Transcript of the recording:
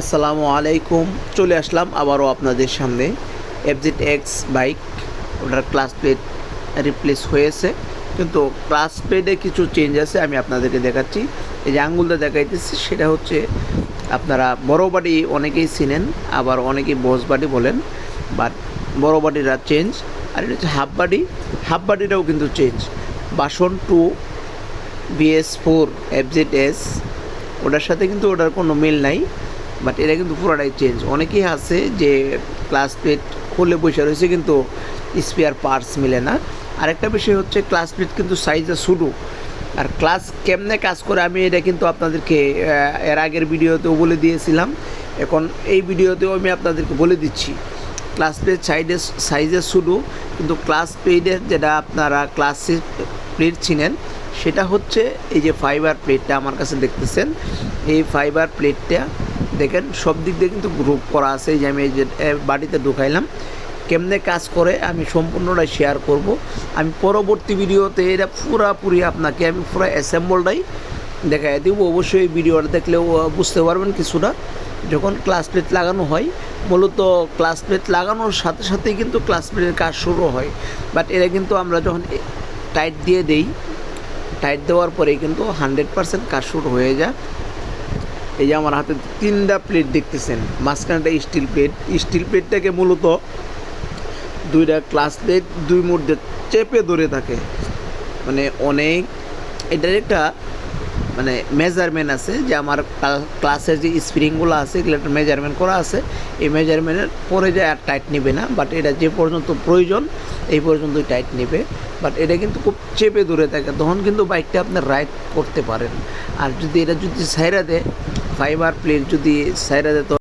আসসালামু আলাইকুম। চলে আসলাম আবারও আপনাদের সামনে। এফজেড এক্স বাইক, ওটার ক্লাস প্লেট রিপ্লেস হয়েছে। কিন্তু ক্লাস প্লেটে কিছু চেঞ্জ আছে, আমি আপনাদেরকে দেখাচ্ছি। এই যে আঙ্গুলটা দেখাইতেছি, সেটা হচ্ছে আপনারা বড় বাড়ি অনেকেই চিনেন, আবার অনেকেই বস বাড়ি বলেন বাট বড় বাড়িরা চেঞ্জ আর এটা হচ্ছে হাফ বাড়ি হাফ বাড়িটাও কিন্তু change version to BS four FZ S ওটার সাথে কিন্তু ওটার কোনো মিল নাই। বাট এটা কিন্তু পুরোটাই চেঞ্জ অনেকেই আছে যে ক্লাস প্লেট খুলে বসে রয়েছে কিন্তু স্পেয়ার পার্টস মিলে না। আরেকটা বিষয় হচ্ছে ক্লাস প্লেট কিন্তু সাইজে শুরু আর ক্লাস কেমনে কাজ করে আমি এটা কিন্তু আপনাদেরকে এর আগের ভিডিওতেও বলে দিয়েছিলাম। এখন এই ভিডিওতেও আমি আপনাদেরকে বলে দিচ্ছি। ক্লাস প্লেট সাইডে সাইজে শুরু কিন্তু ক্লাস প্লেটের যেটা আপনারা ক্লাসে প্লেট ছিলেন সেটা হচ্ছে এই যে ফাইবার প্লেটটা আমার কাছে দেখতেছেন। এই ফাইবার প্লেটটা দেখেন, সব দিক দিয়ে কিন্তু গ্রুপ করা আছে। যে আমি এই যে বাড়িতে ঢুকাইলাম। কেমনে কাজ করে, আমি সম্পূর্ণটাই শেয়ার করব। আমি পরবর্তী ভিডিওতে এটা পুরাপুরি আপনাকে, আমি পুরো অ্যাসেম্বলটাই দেখাই দিব। অবশ্যই ভিডিওটা দেখলেও বুঝতে পারবেন কিছুটা। যখন ক্লাস প্লেট লাগানো হয়, মূলত ক্লাস প্লেট লাগানোর সাথে সাথেই কিন্তু ক্লাস প্লেটের কাজ শুরু হয়। বাট এটা কিন্তু আমরা যখন টাইট দিয়ে দেই টাইট দেওয়ার পরেই কিন্তু হান্ড্রেড পার্সেন্ট কাজ শুরু হয়ে যায়। এই যে আমার হাতে তিনটা প্লেট দেখতেছেন, মাঝখানটা স্টিল প্লেট স্টিল প্লেটটাকে মূলত দুইটা ক্লাস প্লেট দুই মধ্যে চেপে ধরে থাকে। মানে অনেক, এটার একটা মানে মেজারমেন্ট আছে যে আমার ক্লাসের যে স্প্রিংগুলো আছে, এগুলো একটা মেজারমেন্ট করা আছে। এই মেজারমেন্টের পরে যায় আর টাইট নেবে না বাট এটা যে পর্যন্ত প্রয়োজন, এই পর্যন্তই টাইট নেবে। বাট এটা কিন্তু খুব চেপে ধরে থাকে। তখন কিন্তু বাইকটা আপনি রাইড করতে পারেন। আর যদি এটা যদি সাইরা দেয় ফাইবার প্লেট যদি সাইরা দেয় তো